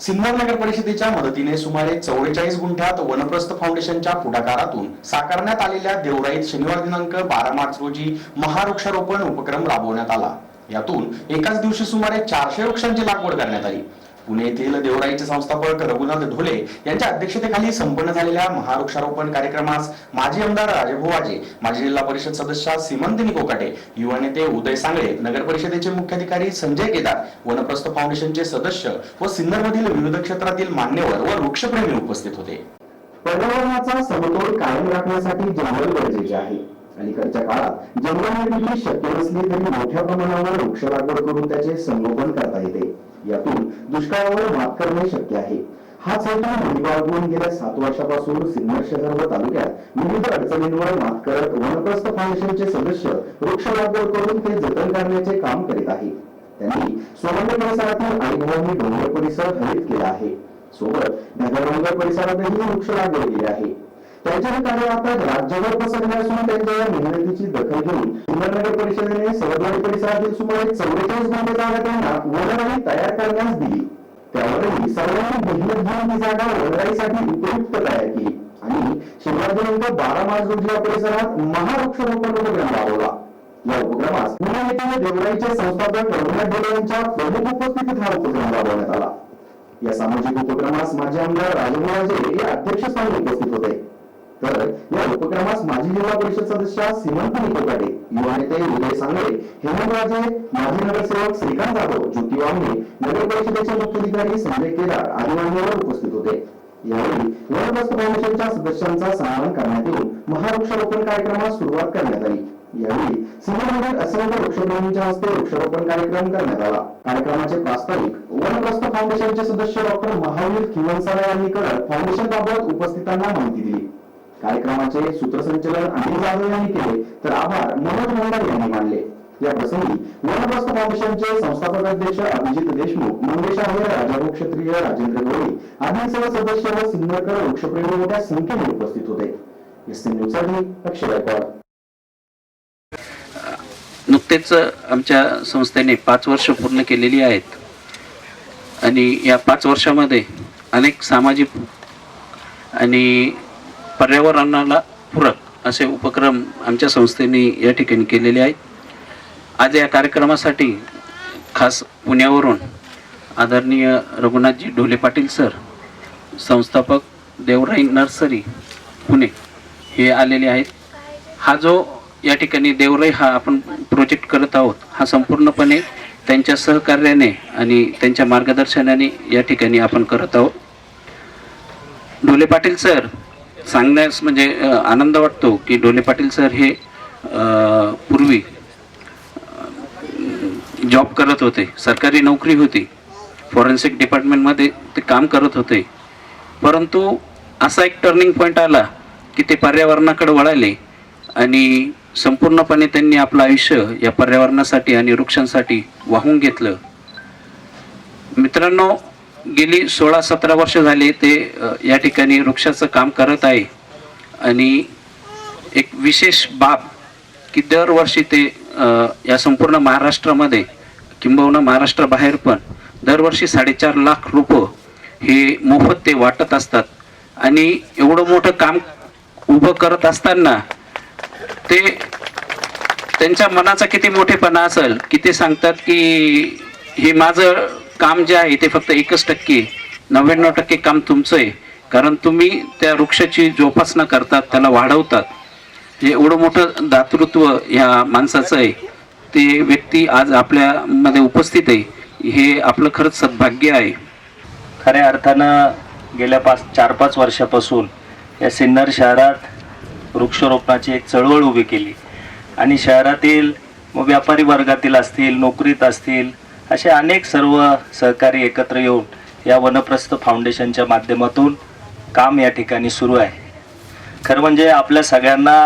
सिन्नर नगर परिषदेच्या मदतीने सुमारे चौवेचाळीस गुंठ्यात वनप्रस्थ फाउंडेशनच्या पुढाकारातून साकारण्यात आलेल्या देवराईत शनिवार दिनांक बारा मार्च रोजी महावृक्षारोपण उपक्रम राबवण्यात आला. यातून एकाच दिवशी सुमारे चारशे वृक्षांची लागवड करण्यात आली. पुणे येथील देवराईचे संस्थापक रघुनाथ ढोले यांच्या अध्यक्षतेखाली संपन्न झालेल्या महावृक्षारोपण कार्यक्रमास माजी आमदार राजेभाऊ वाजे माजी जिल्हा परिषद सदस्य सीमंतिनी कोकाटे युवा नेते उदय सांगळे नगर परिषदेचे मुख्याधिकारी संजय केदार वनप्रस्थ फाउंडेशनचे सदस्य व सिन्नरमधील विविध क्षेत्रातील मान्यवर व वृक्षप्रेमी उपस्थित होते. पर्यावरणाचा समतोल कायम राखण्यासाठी जंगल गरजेचे आहे. अलीकडच्या काळात जंगल निर्मिती शक्य नसली तरी मोठ्या प्रमाणावर वृक्ष लागवड करून त्याचे संगोपन करता येते. यातून दुष्काळावर मात करणे शक्य आहे. हाच हेतू मोठी बाळगून गेल्या सात वर्षापासून सिन्नर शहर व तालुक्यात विविध अडचणींवर मात करत वनप्रस्थ फाउंडेशनचे सदस्य वृक्ष लागवड करून ते जतन करण्याचे काम करीत आहे त्यांनी सोमंड परिसरातील आई भावांनी डोंगर परिसर हरित केला आहे. सोबत ढगाळ परिसरातही वृक्ष लागवड केली आहे त्यांच्या हे राज्यभर पसरले असून त्यांच्या या मेहनतीची दखल घेऊन सिन्नरनगर परिषदेने सवदवाडी परिसरातील सुमारे चौवेचाळीस गुंठे जागा वनराई तयार करण्यास दिली. त्यावरही सर्वांनी मेहनत घेऊन ती जागा वनराईसाठी उपयुक्त तयार केली. आणि शनिवार दिनांक बारा मार्च रोजी या परिसरात महावृक्षरोपण उपक्रम राबवला. या उपक्रमास पुणे येथील देवराईचे संस्थापक रघुनाथ ढोले यांच्या प्रमुख उपस्थितीत हा उपक्रम राबवण्यात आला. या सामाजिक उपक्रमास माजी आमदार राजभराजे हे अध्यक्षस्थानी उपस्थित होते. तर या उपक्रमास माजी जिल्हा परिषद सदस्य सीमंत निकोकाटे युवा नेते उदय सांगळे हेमंतराजे माजी नगरसेवक श्रीकांत जाधव ज्योती वामने नगर परिषदेचे मुख्याधिकारी संजय केदार आदी मान्यवर उपस्थित होते. यावेळी नगरग्रस्त फाउंडेशनच्या सदस्यांचा सन्मान करण्यात येऊन महावृक्षारोपण कार्यक्रमास सुरुवात करण्यात आली. यावेळी सिंहनगर असंख्य वृक्षप्रेमींच्या हस्ते वृक्षारोपण कार्यक्रम करण्यात आला. कार्यक्रमाचे प्रास्ताविक वनग्रस्त फाउंडेशनचे सदस्य डॉक्टर महावीर किवनसारा यांनी करत फाउंडेशन बाबत उपस्थितांना माहिती दिली. कार्यक्रमाचे सूत्रसंचलन अनिल जाधव यांनी केले. तर आभार मनोज मंडळ यांनी मानले. या प्रसंगी वनग्रस्त फाउंडेशनचे संस्थापक अध्यक्ष अभिजित देशमुख मंगेश आहेर राजाभाऊ क्षत्रिय राजेंद्र गवळी आदी सर्व सदस्य व सिन्नरकर वृक्षप्रेमी मोठ्या संख्येने उपस्थित होते. नुकतेच आमच्या संस्थेने पाच वर्ष पूर्ण केलेली आहेत. आणि या पाच वर्षामध्ये अनेक सामाजिक आणि पर्यावरणाला पूरक असे उपक्रम आमच्या संस्थेने या ठिकाणी केलेले आहेत. आज या कार्यक्रमासाठी खास पुण्यावरून आदरणीय रघुनाथजी ढोले पाटील सर संस्थापक देवराई नर्सरी पुणे हे आलेले आहेत. हा जो या ठिकाणी देवराई हा आपण प्रोजेक्ट करत आहोत हा संपूर्णपणे त्यांच्या सहकार्याने आणि त्यांच्या मार्गदर्शनाने या ठिकाणी आपण करत आहोत. ढोले पाटील सर सांगण्यास म्हणजे आनंद वाटतो की डोले पाटील सर हे पूर्वी जॉब करत होते. सरकारी नोकरी होती. फॉरेन्सिक डिपार्टमेंटमध्ये ते काम करत होते. परंतु असा एक टर्निंग पॉईंट आला की ते पर्यावरणाकडे वळाले आणि संपूर्णपणे त्यांनी आपलं आयुष्य या पर्यावरणासाठी आणि वृक्षांसाठी वाहून घेतलं. मित्रांनो गेली सोळा सतरा वर्ष झाले ते या ठिकाणी वृक्षाचं काम करत आहे. आणि एक विशेष बाब की दरवर्षी ते या संपूर्ण महाराष्ट्रामध्ये किंबहुना महाराष्ट्राबाहेर पण दरवर्षी साडेचार लाख रुपये हे मोफत ते वाटत असतात. आणि एवढं मोठं काम उभं करत असताना ते त्यांच्या मनाचा किती मोठेपणा असेल की ते सांगतात की हे माझं काम जे आहे ते फक्त एकच टक्के नव्याण्णव टक्के काम तुमचं आहे कारण तुम्ही त्या वृक्षाची जोपासना करतात त्याला वाढवतात. हे एवढं मोठं दातृत्व ह्या माणसाचं आहे. ते व्यक्ती आज आपल्यामध्ये उपस्थित आहे. हे आपलं खरंच सद्भाग्य आहे. खऱ्या अर्थानं गेल्या पाच चार पाच वर्षापासून या सिन्नर शहरात वृक्षारोपणाची एक चळवळ उभी केली. आणि शहरातील मग व्यापारी वर्गातील असतील नोकरीत असतील असे अनेक सर्व सहकारी एकत्र येऊन या वनप्रस्थ फाउंडेशनच्या माध्यमातून काम या ठिकाणी सुरू आहे. खरं म्हणजे आपल्या सगळ्यांना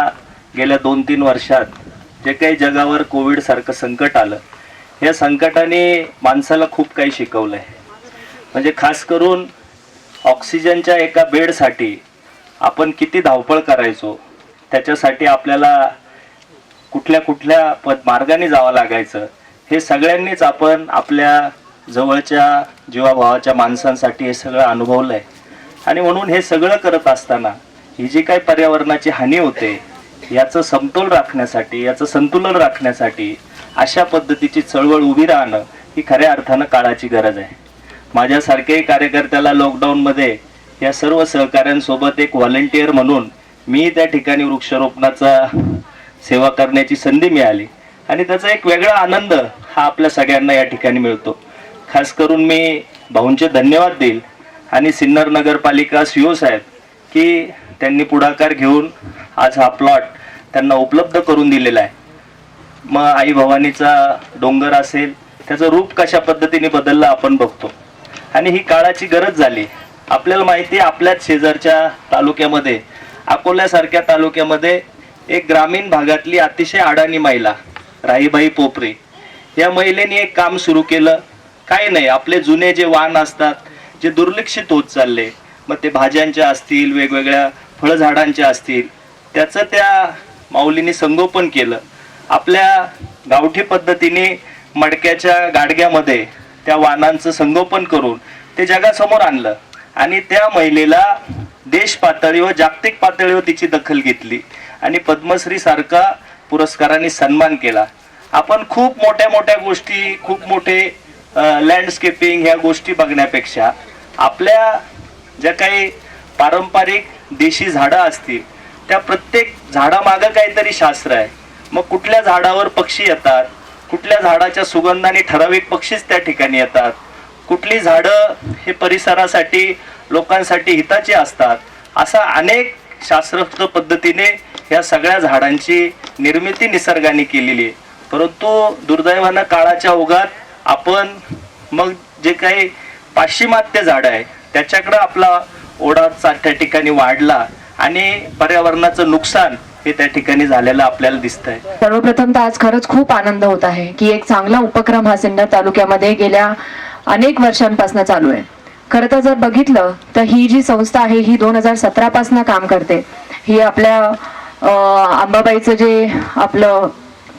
गेल्या दोन तीन वर्षात जे काही जगावर कोविडसारखं संकट आलं या संकटाने माणसाला खूप काही शिकवलं आहे. म्हणजे खास करून ऑक्सिजनच्या एका बेडसाठी आपण किती धावपळ करायचो त्याच्यासाठी आपल्याला कुठल्या कुठल्या पद मार्गाने जावं लागायचं हे सगळ्यांनीच आपण आपल्या जवळच्या जीवाभावाच्या माणसांसाठी हे सगळं अनुभवलं आहे आणि म्हणून हे सगळं करत असताना ही जी काही पर्यावरणाची हानी होते याचं समतोल राखण्यासाठी याचं संतुलन राखण्यासाठी अशा पद्धतीची चळवळ उभी राहणं ही खऱ्या अर्थानं काळाची गरज आहे. माझ्यासारख्याही कार्यकर्त्याला लॉकडाऊनमध्ये या सर्व सहकाऱ्यांसोबत एक व्हॉलेंटियर म्हणून मी त्या ठिकाणी वृक्षारोपणाचा सेवा करण्याची संधी मिळाली. आणि त्याचा एक वेगळा आनंद हा आपल्या सगळ्यांना या ठिकाणी मिळतो. खास करून मी भाऊंचे धन्यवाद देईल आणि सिन्नर नगरपालिका सीओ साहेब की त्यांनी पुढाकार घेऊन आज हा प्लॉट त्यांना उपलब्ध करून दिलेला आहे. मग आई भवानीचा डोंगर असेल त्याचं रूप कशा पद्धतीने बदललं आपण बघतो. आणि ही काळाची गरज झाली. आपल्याला माहिती आहे आपल्याच शेजारच्या तालुक्यामध्ये अकोल्यासारख्या तालुक्यामध्ये एक ग्रामीण भागातली अतिशय अडाणी महिला राहीबाई पोपरे या महिलेने एक काम सुरू केलं. काय नाही आपले जुने जे वाहन असतात जे दुर्लक्षित होत चालले मग ते भाज्यांच्या असतील वेगवेगळ्या फळझाडांच्या असतील त्याचं त्या माऊलीने संगोपन केलं. आपल्या गावठी पद्धतीने मडक्याच्या गाडग्यामध्ये त्या वाहनांचं संगोपन करून ते जगासमोर आणलं. आणि त्या महिलेला देश पातळीवर जागतिक पातळीवर तिची दखल घेतली. आणि पद्मश्रीसारखा पुरस्काराने सन्मान केला. आपण खूप मोठ्या मोठ्या गोष्टी खूप मोठे लँडस्केपिंग ह्या गोष्टी बघण्यापेक्षा आपल्या ज्या काही पारंपरिक देशी झाडं असतील त्या प्रत्येक झाडामागं काहीतरी शास्त्र आहे. मग कुठल्या झाडावर पक्षी येतात? कुठल्या झाडाच्या सुगंधाने ठराविक पक्षीच त्या ठिकाणी येतात? कुठली झाडं हे परिसरासाठी लोकांसाठी हिताची असतात? असा अनेक शास्त्रोक्त पद्धतीने या सगळ्या झाडांची निर्मिती निसर्गाने केलेली आहे. परंतु दुर्दैवानं काळाच्या ओघात आपण मग जे काही पाश्चिमात्य झाड आहे त्याच्याकडं आपला ओढा त्या ठिकाणी वाढला आणि पर्यावरणाचं नुकसान हे त्या ठिकाणी झालेलं आपल्याला दिसतंय. सर्वप्रथम तर आज खरंच खूप आनंद होत आहे की एक चांगला उपक्रम हा सिन्नर तालुक्यामध्ये गेल्या अनेक वर्षांपासून चालू आहे. खरं तर जर बघितलं तर ही जी संस्था आहे ही दोन हजार सतरा पासून काम करते. ही आपल्या आंबाबाईचं जे आपलं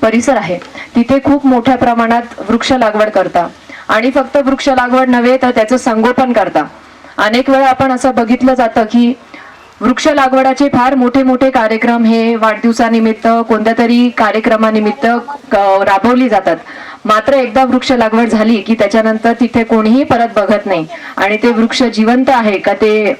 परिसर आहे तिथे खूप मोठ्या प्रमाणात वृक्ष लागवड करता. आणि फक्त वृक्ष लागवड नव्हे तर त्याचं संगोपन करता. अनेक वेळा आपण असं बघितलं जातं की वृक्ष लागवडाचे फार मोठे मोठे कार्यक्रम हे वाढदिवसानिमित्त कोणत्या तरी कार्यक्रमानिमित्त क- राबवली जातात. मात्र एकदा वृक्ष लागवड झाली की त्याच्यानंतर तिथे कोणीही परत बघत नाही. आणि ते वृक्ष जिवंत आहे का ते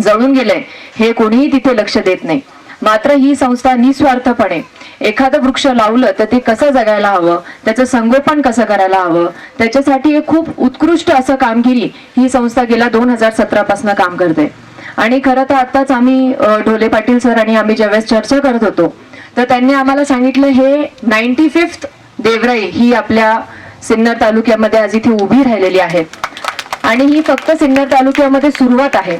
जळून गेलंय हे कोणीही तिथे लक्ष देत नाही. मात्र ही संस्था निस्वार्थपणे एखादं वृक्ष लावलं तर ते कसं जगायला हवं? त्याचं संगोपन कसं करायला हवं? त्याच्यासाठी एक खूप उत्कृष्ट असं कामगिरी ही संस्था गेल्या दोन हजार सतरा पासून काम करते. आणि खरं तर आताच आम्ही ढोले पाटील सर आणि आम्ही ज्यावेळेस चर्चा करत होतो तर त्यांनी आम्हाला सांगितलं हे नाईन्टी फिफ्थ देवराई ही आपल्या सिन्नर तालुक्यामध्ये आज इथे उभी राहिलेली आहे. आणि ही फक्त सिन्नर तालुक्यामध्ये सुरुवात आहे.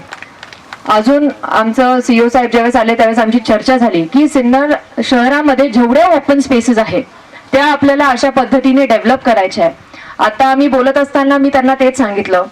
अजून आमचं सीओ साहेब ज्यावेळेस आले त्यावेळेस आमची चर्चा झाली की सिन्नर शहरामध्ये जेवढ्या ओपन स्पेसेस आहे त्या आपल्याला अशा पद्धतीने डेव्हलप करायच्या आहे आता आम्ही बोलत असताना मी त्यांना तेच सांगितलं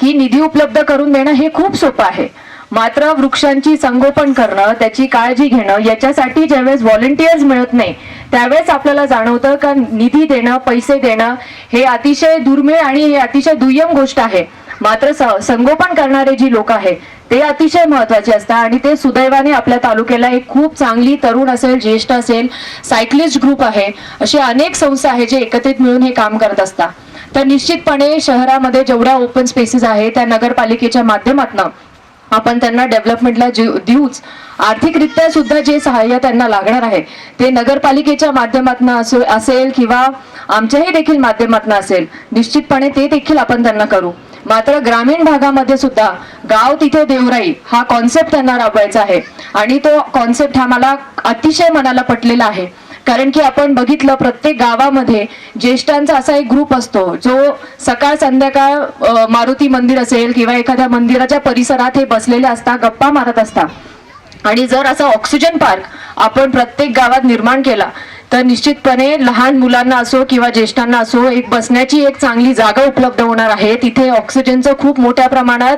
की निधी उपलब्ध करून देणं हे खूप सोपं आहे. मात्र वृक्षांची संगोपन करणं त्याची काळजी घेणं याच्यासाठी ज्यावेळेस व्हॉलेंटियर्स मिळत नाही त्यावेळेस आपल्याला जाणवतं का निधी देणं पैसे देणं हे अतिशय दुर्मिळ आणि हे अतिशय दुय्यम गोष्ट आहे. मात्र स- संगोपन करणारे जी लोक आहेत ते अतिशय महत्त्वाचे असतात आणि ते सुदैवाने आपल्या तालुक्याला एक खूप चांगली तरुण असेल ज्येष्ठ असेल सायक्लिस्ट ग्रुप आहे असे अनेक संस्था आहे जे एकत्रित मिळून हे काम करत असतात. तर निश्चितपणे शहरामध्ये जेवढ्या ओपन स्पेसेस आहे त्या नगरपालिकेच्या माध्यमातून आपण त्यांना डेव्हलपमेंटला देऊच. आर्थिकरित्या सुद्धा जे सहाय्य त्यांना लागणार आहे ते नगरपालिकेच्या माध्यमातून असेल किंवा आमच्याही देखील माध्यमातून असेल निश्चितपणे ते देखील आपण त्यांना करू. मात्र ग्रामीण भागामध्ये सुद्धा गाव तिथे देवराई हा कॉन्सेप्ट त्यांना राबवायचा आहे. आणि तो कॉन्सेप्ट हा मला अतिशय मनाला पटलेला आहे. कारण की आपण बघितलं प्रत्येक गावामध्ये ज्येष्ठांचा असा एक ग्रुप असतो जो सकाळ संध्याकाळ मारुती मंदिर असेल किंवा एखाद्या मंदिराच्या परिसरात हे बसलेले असता गप्पा मारत असता आणि जर असा ऑक्सिजन पार्क आपण प्रत्येक गावात निर्माण केला तर निश्चितपणे लहान मुलांना असो किंवा ज्येष्ठांना असो एक बसण्याची एक चांगली जागा उपलब्ध होणार आहे. तिथे ऑक्सिजनचं खूप मोठ्या प्रमाणात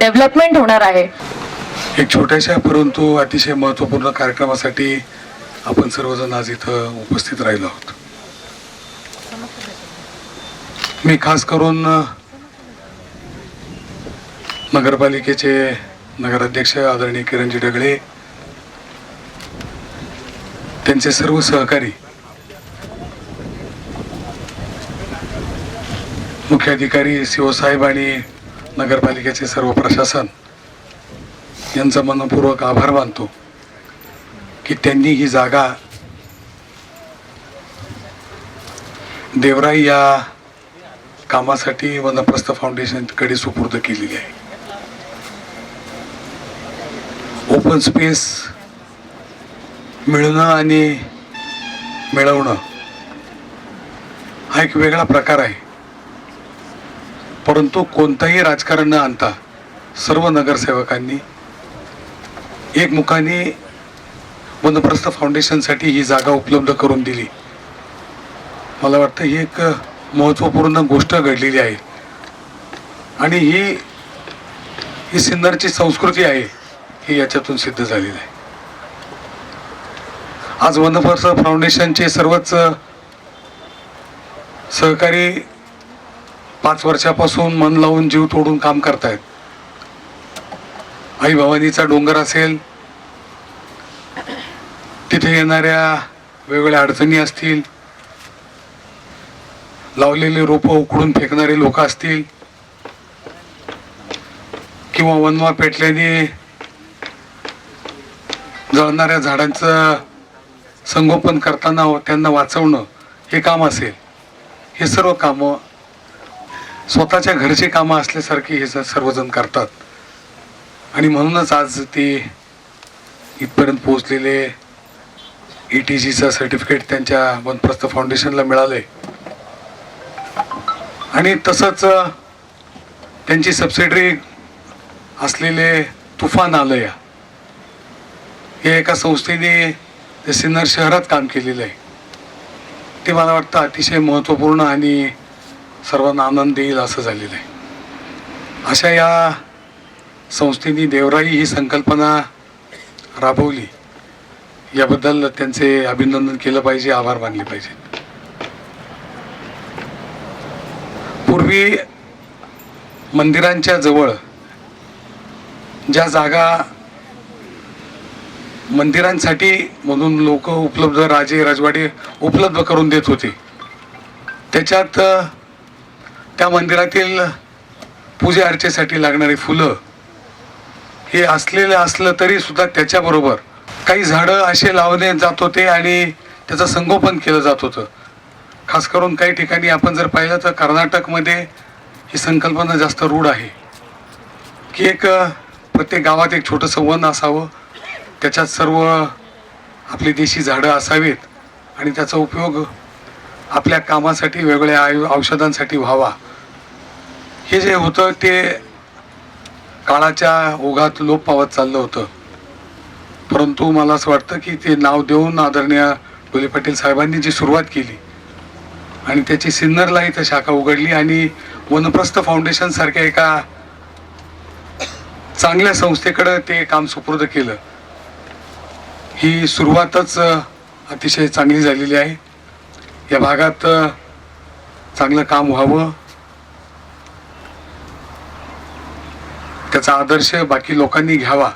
डेव्हलपमेंट होणार आहे. एक छोट्याशा परंतु अतिशय महत्त्वपूर्ण कार्यक्रमासाठी आपण सर्वजण आज इथं उपस्थित राहिलो आहोत. मी खास करून नगरपालिकेचे नगराध्यक्ष आदरणीय किरणजी डगळे त्यांचे सर्व सहकारी मुख्याधिकारी साहेब आणि नगरपालिकेचे सर्व प्रशासन यांचा मनपूर्वक आभार मानतो की त्यांनी ही जागा देवराई या कामासाठी वनप्रस्थ फाउंडेशनकडे सुपूर्द केलेली आहे. ओपन स्पेस मिळणं आणि मिळवणं हा एक वेगळा प्रकार आहे. परंतु कोणताही राजकारण न आणता सर्व नगरसेवकांनी एकमुखाने वनप्रस्थ फाउंडेशनसाठी ही जागा उपलब्ध करून दिली. मला वाटतं ही एक महत्त्वपूर्ण गोष्ट घडलेली आहे. आणि ही ही सिन्नरची संस्कृती आहे हे याच्यातून सिद्ध झालेली आहे. आज वनपर्स फाउंडेशनचे सर्वच सहकारी पाच वर्षापासून मन लावून जीव तोडून काम करतायत. आई भवानीचा डोंगर असेल तिथे येणाऱ्या वेगवेगळ्या अडचणी असतील लावलेले रोपं उकडून फेकणारे लोक असतील किंवा वनवा पेटल्याने जळणाऱ्या झाडांचं संगोपन करताना त्यांना वाचवणं हे काम असेल. हे सर्व कामं स्वतःच्या घरचे कामं असल्यासारखी हे सर्वजण करतात. आणि म्हणूनच आज ते इथपर्यंत पोहोचलेले ई टी जीचं सर्टिफिकेट त्यांच्या वनप्रस्थ फाउंडेशनला मिळाले. आणि तसंच त्यांची सबसिडरी असलेले तुफान आलं या हे एका संस्थेने ते सिन्नर शहरात काम केलेलं आहे. ते मला वाटतं अतिशय महत्त्वपूर्ण आणि सर्वांना आनंद देईल असं झालेलं आहे. अशा या संस्थेने देवराई ही संकल्पना राबवली. याबद्दल त्यांचे अभिनंदन केलं पाहिजे आभार मानले पाहिजे. पूर्वी मंदिरांच्या जवळ ज्या जागा मंदिरांसाठी म्हणून लोक उपलब्ध राजे राजवाडे उपलब्ध करून देत होते. त्याच्यात त्या मंदिरातील पूजा अर्चेसाठी लागणारी फुलं हे असलेलं असलं तरी सुद्धा त्याच्याबरोबर काही झाडं असे लावले जात होते आणि त्याचं संगोपन केलं जात होतं. खास करून काही ठिकाणी आपण जर पाहिलं तर कर्नाटकमध्ये ही संकल्पना जास्त रूढ आहे. की एक प्रत्येक गावात एक छोटंसं वन असावं. त्याच्यात सर्व आपली देशी झाडं असावीत आणि त्याचा उपयोग आपल्या कामासाठी वेगवेगळ्या आयु औषधांसाठी व्हावा. हे जे होतं ते काळाच्या ओघात लोप पावत चाललं होतं. परंतु मला असं वाटतं की ते नाव देऊन आदरणीय डोले पाटील साहेबांनी जी सुरुवात केली आणि त्याची सिन्नरला इथं शाखा उघडली आणि वनप्रस्थ फाउंडेशनसारख्या एका चांगल्या संस्थेकडं ते काम सुपूर्द केलं. ही सुरुवातच अतिशय चांगली झालेली आहे. या भागात चांगलं काम व्हावं. त्याचा आदर्श बाकी लोकांनी घ्यावा.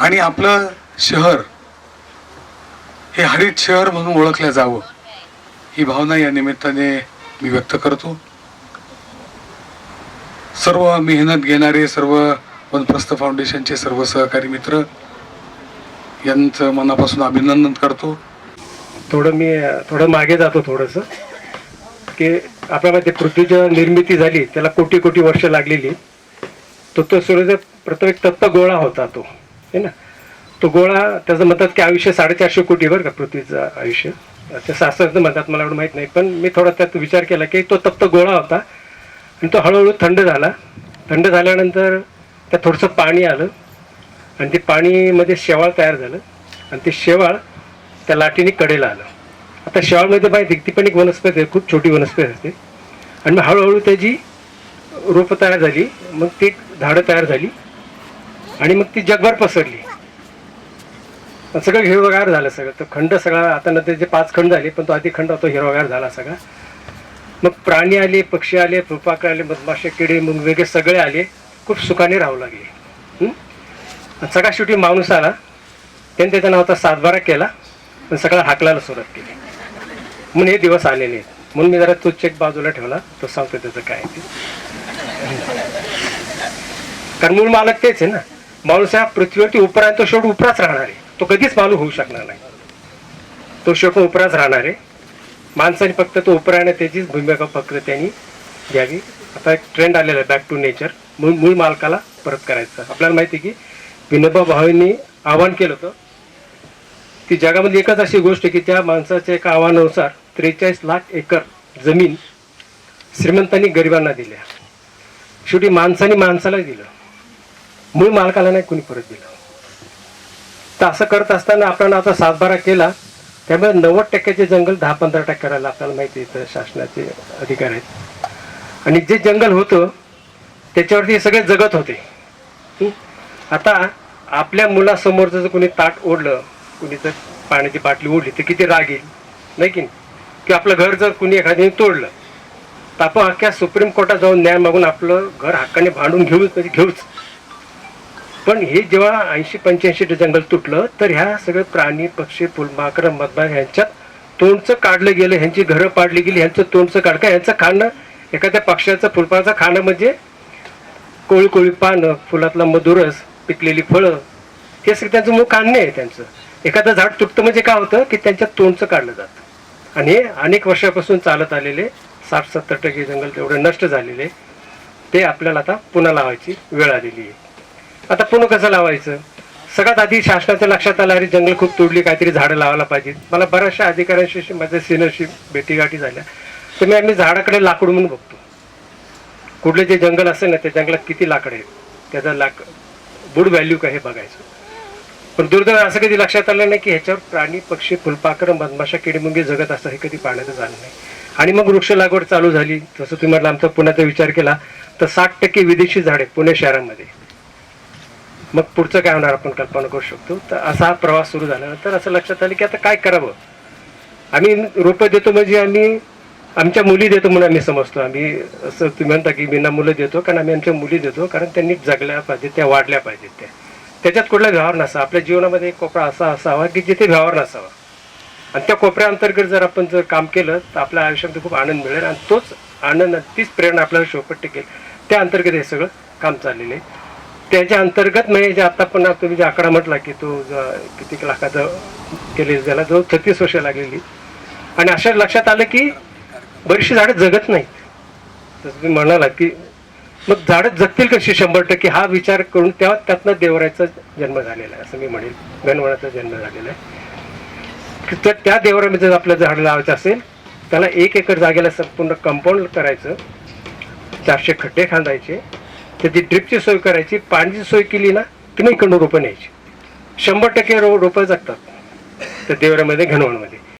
आणि आपलं शहर हे हरित शहर म्हणून ओळखलं जावं. ही भावना या निमित्ताने मी व्यक्त करतो. सर्व मेहनत घेणारे सर्व वनप्रस्थ फाउंडेशनचे सर्व सहकारी मित्र यांचं मनापासून अभिनंदन करतो. थोडं मी थोडं मागे जातो थोडंसं. की आपल्याला ते पृथ्वीची निर्मिती झाली त्याला कोटी कोटी वर्ष लागलेली. तो तो सूर्याचा प्रथम एक तत्व गोळा होता तो. है ना? तो गोळा त्याचं म्हणतात की आयुष्य साडेचारशे कोटी बरं का पृथ्वीचं आयुष्य. ते शास्त्रज्ञ म्हणतात मला एवढं माहीत नाही. पण मी थोडा त्यात विचार केला की तो तप्त गोळा होता आणि तो हळूहळू थंड झाला. थंड झाल्यानंतर त्यात थोडंसं पाणी आलं. आणि ते पाणीमध्ये शेवाळ तयार झालं. आणि ते शेवाळ त्या लाटीने कडेला आलं. आता शेवाळमध्ये माहिती आहे, ती पण एक वनस्पती आहे खूप छोटी वनस्पती असते. आणि मग हळूहळू त्याची रोपं तयार झाली. मग ती झाडं तयार झाली. आणि मग ती जगभर पसरली. सगळं हिरवगार झालं सगळं. तर खंड सगळा आता नंतर जे पाच खंड झाले पण तो आधी खंड तो हिरवगार झाला सगळा. मग प्राणी आले पक्षी आले फुपाकडे आले मधमाशे किडे मग वेगळे सगळे आले. खूप सुखाने राहू लागले. हं? सगळा शेवटी माणूस आला. त्याने त्याचा नावाचा सातबारा केला. आणि सगळा हाकलायला सुरुवात केली. म्हणून हे दिवस आलेले आहेत म्हणून मी जरा तो चेक बाजूला ठेवला. तो सांगतो त्याचं काय ते. कारण मूळ मालक तेच आहे ना. माणूस हा पृथ्वीवरती उपरा आहे, तो शेवट उपराच राहणार आहे. तो कधीच मालूम होऊ शकणार नाही. तो शेवट उपराच राहणार आहे. माणसाने फक्त तो उपरायने त्याचीच भूमिका फक्त त्यांनी घ्यावी. आता एक ट्रेंड आलेला आहे बॅक टू नेचर मूळ मूळ मालकाला परत करायचं. आपल्याला माहिती आहे की विनोबा भावेंनी आवाहन केलं होतं की जगामध्ये एकच अशी गोष्ट आहे की त्या माणसाच्या एका आव्हानानुसार त्रेचाळीस लाख एकर जमीन श्रीमंतांनी गरिबांना दिल्या. शेवटी माणसाने माणसाला दिलं. मूळ मालकाला नाही कोणी परत दिलं. तर असं करत असताना आपण आता सातबारा केला. त्यामुळे नव्वद टक्क्याचे जंगल दहा पंधरा टक्क्याला आपल्याला माहिती आहे शासनाचे अधिकार आहेत. आणि जे जंगल होतं त्याच्यावरती हे सगळे जगत होते. आता आपल्या मुलासमोरचं जर कोणी ताट ओढलं कुणी जर पाण्याची बाटली ओढली तर किती राग येईल? नाही की नाही? की आपलं घर जर कुणी एखाद्याने तोडलं तर आपण अख्ख्या सुप्रीम कोर्टात जाऊन न्याय मागून आपलं घर हक्काने भांडून घेऊच म्हणजे घेऊच. पण हे जेव्हा ऐंशी पंच्याऐंशी जंगल तुटलं तर ह्या सगळे प्राणी पक्षी फुलमाकर मधमार ह्यांच्यात तोंडचं काढलं गेलं ह्यांची घरं पाडली गेली ह्यांचं तोंडचं काढ का ह्यांचं खाणं? एखाद्या पक्ष्याचं फुलपाचं खाणं म्हणजे कोळी कोळी पानं फुलातला मधुरस पिकलेली फळं हे सगळं त्यांचं मूळ काढणे आहे त्यांचं. एखादं झाड तुटतं म्हणजे काय होतं की त्यांच्या तोंडचं काढलं जातं. आणि हे अनेक वर्षापासून चालत आलेले साठ सत्तर टक्के जंगल तेवढं नष्ट झालेले ते आपल्याला आता पुन्हा लावायची वेळ आलेली आहे. आता पुन्हा कसं लावायचं? सगळ्यात आधी शासनाच्या लक्षात आलं अरे जंगल खूप तोडली काहीतरी झाडं लावायला पाहिजेत. मला बऱ्याचशा अधिकाऱ्यांशी माझ्या सिनियरशी भेटीगाठी झाल्या. तर मी आम्ही झाडाकडे लाकूड म्हणून बघतो. कुठले जे जंगल असेल ना त्या जंगलात किती लाकडं आहेत? त्याचा लाक बुड व्हॅल्यू काय हे बघायचं? पण दुर्दैव असं कधी लक्षात आलं नाही की ह्याच्यावर प्राणी पक्षी फुलपाखरं मधमाशा किडीमुंगी जगत असतं हे कधी पाण्याचं झालं नाही. आणि मग वृक्ष लागवड चालू झाली. जसं तुम्ही म्हटलं आमचा पुण्याचा विचार केला तर साठ टक्के विदेशी झाडे पुणे शहरामध्ये. मग पुढचं काय होणार आपण कल्पना करू शकतो? तर असा हा प्रवास सुरू झाल्यानंतर असं लक्षात आलं की आता काय करावं? आम्ही रोपं देतो म्हणजे आम्ही आमच्या मुली देतो म्हणून आम्ही समजतो. आम्ही असं तुम्ही म्हणता की बिना मुलं देतो कारण आम्ही आमच्या मुली देतो कारण त्यांनी जगल्या पाहिजेत त्या वाढल्या पाहिजेत त्या. त्याच्यात कुठला व्यवहार नसावा. आपल्या जीवनामध्ये एक कोपरा असा असावा की जिथे व्यवहार नसावा. आणि त्या कोपऱ्याअंतर्गत जर आपण जर काम केलं तर आपल्या आयुष्यामध्ये खूप आनंद मिळेल आणि तोच आनंद तीच प्रेरणा आपल्याला शोपट टिकेल. त्या अंतर्गत हे सगळं काम चाललेलं आहे. त्याच्या अंतर्गत म्हणजे जे आता पण तुम्ही जे आकडा म्हटला की तो ज- किती लाखाचं केले त्याला जो छत्तीस वर्ष लागलेली. आणि अशा लक्षात आलं की बरीचशी झाडं जगत नाहीत. जसं तुम्ही म्हणाला की मग झाडं जगतील कशी शंभर टक्के? हा विचार करून तेव्हा त्यातनं देवरायचा जन्म झालेला आहे असं मी म्हणेल गणवणाचा जन्म झालेला आहे. तर त्या देवरामध्ये जर आपलं झाड लावायचं असेल त्याला एक एकर जागेला संपूर्ण कंपाऊंड करायचं चारशे खड्डे खांदायचे त्याची ड्रिपची सोय करायची पाण्याची सोय केली ना की नाही इकडून रोपं न्यायची. शंभर टक्के रो रोपं जगतात. त्या देवरामध्ये घनवणमध्ये